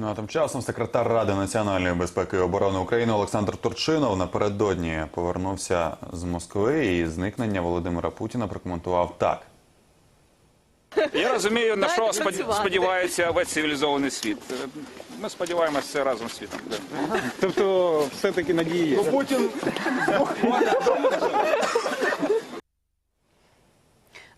Ну а тим часом секретар Ради національної безпеки і оборони України Олександр Турчинов напередодні повернувся з Москви і зникнення Володимира Путіна прокоментував так. Я розумію, на що сподівається весь цивілізований світ. Ми сподіваємося разом з світом. Тобто, все-таки надії є.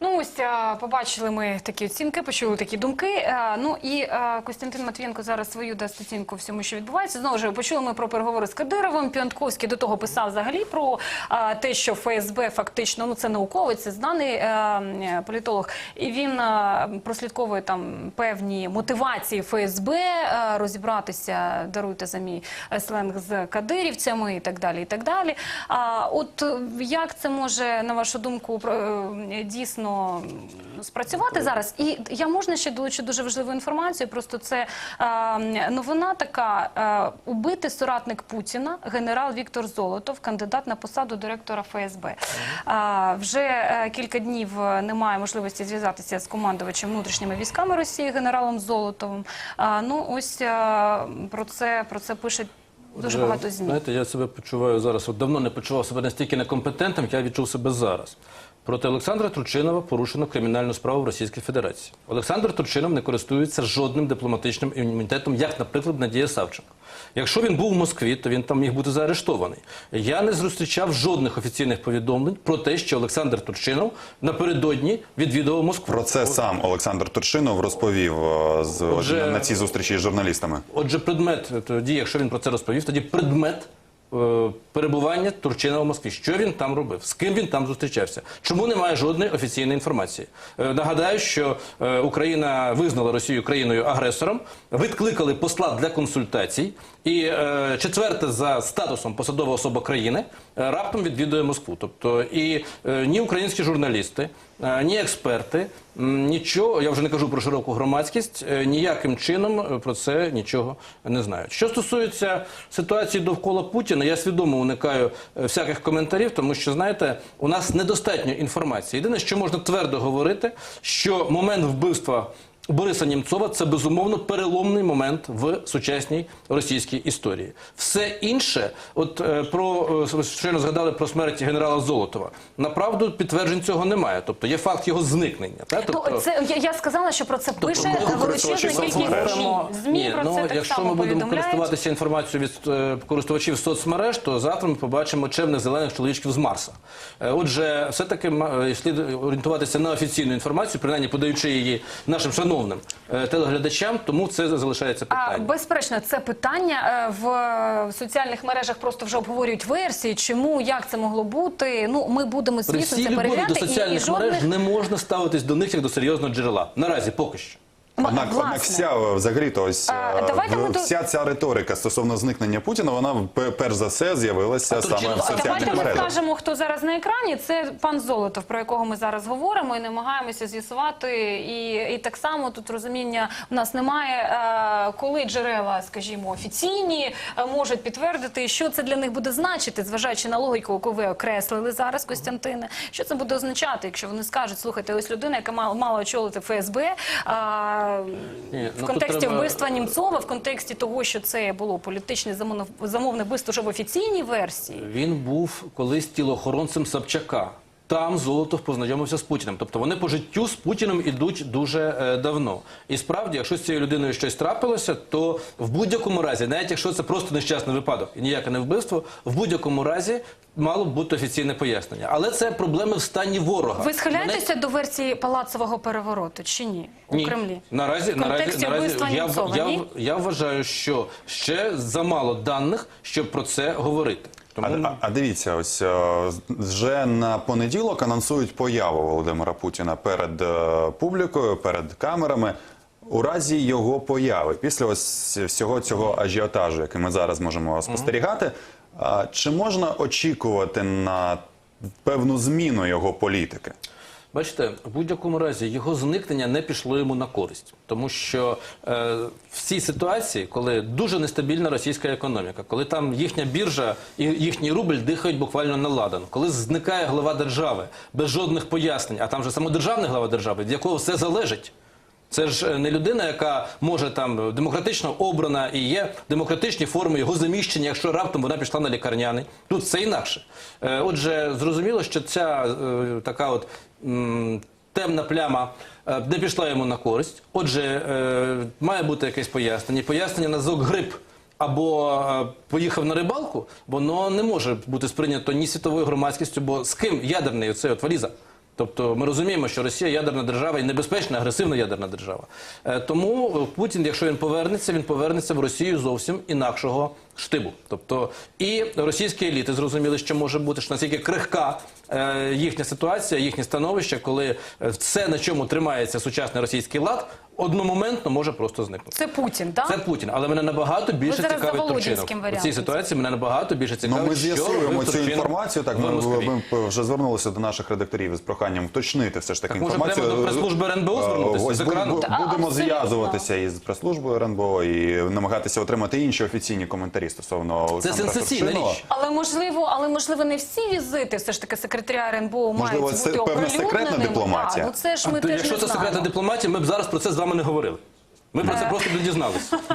Ну ось побачили ми такі оцінки, почули такі думки. Ну і Костянтин Матвієнко зараз свою дасть оцінку всьому, що відбувається. Знову ж почули ми про переговори з Кадировим. Піонтковський до того писав взагалі про те, що ФСБ фактично ну це науковець, це знаний політолог, і він прослідковує там певні мотивації ФСБ розібратися, даруйте за мій е, сленг з кадирівцями і так далі. І так далі. А от е, як це може на вашу думку е, дійсно м, спрацювати зараз? І я можна ще долучу дуже важливу інформацію. Просто це е, новина така: е, убитий соратник Путіна, генерал Віктор Золотов, кандидат на посаду директора ФСБ. А, вже е, кілька днів е, немає можливості зв'язатися з командувачем внутрішніми військами Росії, генералом Золотовим. А, ну ось е, про це про це пишуть дуже багато змі. Знаєте, я себе почуваю зараз. От давно не почував себе настільки некомпетентним, як я відчув себе зараз. Проти Олександра Турчинова порушено кримінальну справу в Російській Федерації. Олександр Турчинов не користується жодним дипломатичним імунітетом, як, наприклад, Надія Савченко. Якщо він був в Москві, то він там міг бути заарештований. Я не зустрічав жодних офіційних повідомлень про те, що Олександр Турчинов напередодні відвідував Москву. Про це сам Олександр Турчинов розповів е, з Отже- на цій зустрічі з журналістами. Отже, предмет тоді, якщо він про це розповів, тоді предмет е, перебування Турчина в Москві. Що він там робив? З ким він там зустрічався? Чому немає жодної офіційної інформації? Е, нагадаю, що е, Україна визнала Росію країною агресором, відкликали посла для консультацій, і е, четверте за статусом посадова особа країни е, раптом відвідує Москву. Тобто і е, ні українські журналісти, е, ні експерти, нічого, я вже не кажу про широку громадськість, е, ніяким чином е, про це нічого не знають. Що стосується ситуації довкола Путіна, я свідомо уникаю е, всяких коментарів, тому що знаєте, у нас недостатньо інформації. Єдине, що можна твердо говорити, що момент вбивства. Бориса Німцова це безумовно переломний момент в сучасній російській історії. Все інше, от е, про е, щойно згадали про смерть генерала Золотова. Направду підтверджень цього немає. Тобто є факт його зникнення. Та? Тобто, Ну, це я, я сказала, що про це пише будемо величезна кількість. ЗМІ. ЗМІ про ну, це так якщо само ми будемо користуватися інформацією від е, користувачів соцмереж, то завтра ми побачимо чемних зелених чоловічків з Марса. Е, Отже, все-таки е, слід орієнтуватися на офіційну інформацію, принаймні подаючи її нашим шановним е, телеглядачам, тому це залишається питання. А, безперечно, це питання е, в соціальних мережах просто вже обговорюють версії. Чому, як це могло бути? Ну, ми будемо звісно це перевіряти. до і, і соціальних жодних мереж не можна ставитись до них як до серйозного джерела. Наразі поки що. Однак, однак вся е, взагалі то ось А, е, давайте ми до- вся ця риторика стосовно зникнення Путіна, вона пе- перш за все з'явилася А саме Турчинов- в А соціальних Давайте ми мережах. скажемо, хто зараз на екрані. Це пан Золотов, про якого ми зараз говоримо, і намагаємося з'ясувати. І, і так само тут розуміння в нас немає, е, коли джерела, скажімо, офіційні е, можуть підтвердити, що це для них буде значити, зважаючи на логіку, яку ви окреслили зараз, Костянтине. Що це буде означати, якщо вони скажуть, слухайте, ось людина, яка мала, мала очолити ФСБ. Ні, в ну, контексті треба- вбивства Німцова, в контексті того, що це було політичне замовне, вбивство вже в офіційній версії. Він був колись тілоохоронцем Собчака. Там Золотов познайомився з Путіним. Тобто вони по життю з Путіним ідуть дуже е, давно. І справді, якщо з цією людиною щось трапилося, то в будь-якому разі, навіть якщо це просто нещасний випадок і ніяке не вбивство, в будь-якому разі мало б бути офіційне пояснення. Але це проблеми в стані ворога. Ви схиляєтеся до версії палацового перевороту чи ні у Ні. Кремлі? Наразі, В наразі, наразі я, Німцова, я, ні? я вважаю, що ще замало даних, щоб про це говорити. Тому а, а дивіться, ось е, вже на понеділок анонсують появу Володимира Путіна перед е, публікою, перед камерами. У разі його появи, після ось всього цього ажіотажу, який ми зараз можемо спостерігати, чи можна очікувати на певну зміну його політики? Бачите, в будь-якому разі його зникнення не пішло йому на користь, тому що е, в цій ситуації, коли дуже нестабільна російська економіка, коли там їхня біржа і їхній рубль дихають буквально на ладан, коли зникає глава держави без жодних пояснень, а там же самодержавний глава держави, від якого все залежить. Це ж е, не людина, яка може там демократично обрана і є демократичні форми його заміщення, якщо раптом вона пішла на лікарняний. Тут все інакше. Е, Отже, зрозуміло, що ця е, така от темна пляма не пішла йому на користь. Отже, має бути якесь пояснення. Пояснення на зок грип або поїхав на рибалку, воно не може бути сприйнято ні світовою громадськістю, бо з ким ядерний оцей от валіза. Тобто ми розуміємо, що Росія ядерна держава і небезпечна, агресивна ядерна держава. Е, Тому Путін, якщо він повернеться, він повернеться в Росію зовсім інакшого штибу. Тобто і російські еліти зрозуміли, що може бути, що наскільки крихка е, їхня ситуація, їхнє становище, коли все, на чому тримається сучасний російський лад, одномоментно може просто зникнути. Це Путін, так? Це Путін, але мене набагато більше зараз за цікавить Володінським Турчинов. У варіантом. цій ситуації мене набагато більше Ну, цікавить, ми що з'ясуємо робив цю Турчинов інформацію. Так, в ми, Москві. ми вже звернулися до наших редакторів із проханням уточнити все ж таки Так, може, інформацію. прямо до прес-служби РНБО Е, звернутися з бу- екрану? бу- Та, будемо абсолютно. зв'язуватися із прес-службою РНБО і намагатися отримати інші офіційні коментарі стосовно Олександра сенсаційна Турчинова. річ. Але можливо, але можливо не всі візити все ж таки секретаря РНБО Можливо, мають це бути певна секретна оприлюдненими. дипломатія. Так, ну це ж ми То теж якщо не це знаємо. секретна дипломатія, ми б зараз про це з вами не говорили. Ми про це просто не дізналися.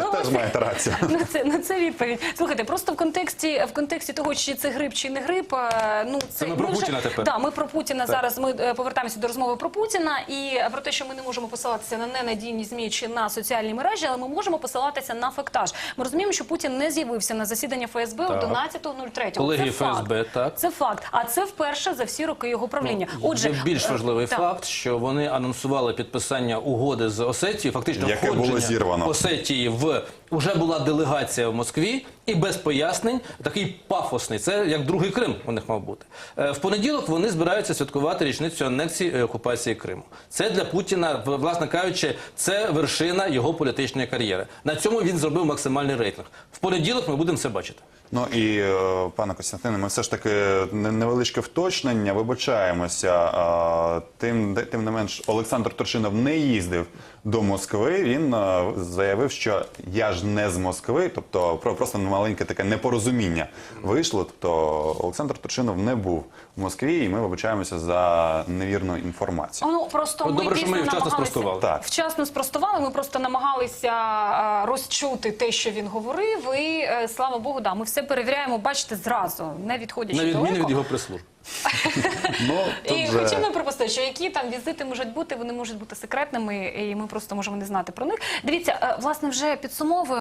Ну, Теж маєте рацію. На це на це відповідь. Слухайте, просто в контексті в контексті того, чи це грип чи не грип. е, Ну це, ми про вже- Путіна тепер. Да, ми про Путіна зараз. Ми е, повертаємося до розмови про Путіна і про те, що ми не можемо посилатися на ненадійні змі чи на соціальні мережі, але ми можемо посилатися на фактаж. Ми розуміємо, що Путін не з'явився на засідання ФСБ о 11.03. Колегії Це факт. ФСБ, так. Це факт. А це вперше за всі роки його правління. Отже, Є більш е, важливий так. факт, що вони анонсували підписання угоди з Осетією, фактично Яке було входження зірвано. Осетії в уже була делегація в Москві, і без пояснень такий пафосний. Це як другий Крим у них мав бути. Е, В понеділок вони збираються святкувати річницю анексії е, окупації Криму. Це для Путіна, в- власне кажучи, це вершина його політичної кар'єри. На цьому він зробив максимальний рейтинг. В понеділок ми будемо це бачити. Ну і е, пане Костянтине, ми все ж таки невеличке вточнення. Вибачаємося. Тим, де- тим не менш, Олександр Торшинов не їздив до Москви. Він е, заявив, що я ж не з Москви, тобто про- просто маленьке таке непорозуміння вийшло. Тобто Олександр Торшинов не був в Москві, і ми вибачаємося за невірну інформацію. Ну просто От ми добре, що ми вчасно спростували. Так. вчасно спростували. Ми просто намагалися розчути те, що він говорив. І е, слава Богу, да, ми все перевіряємо. Бачите, зразу не відходячи На відміну далеко. від його прес-служби. Ну тут І вже... хотіли припустити, що які там візити можуть бути, вони можуть бути секретними, і ми просто можемо не знати про них. Дивіться, е, власне, вже підсумовуємо.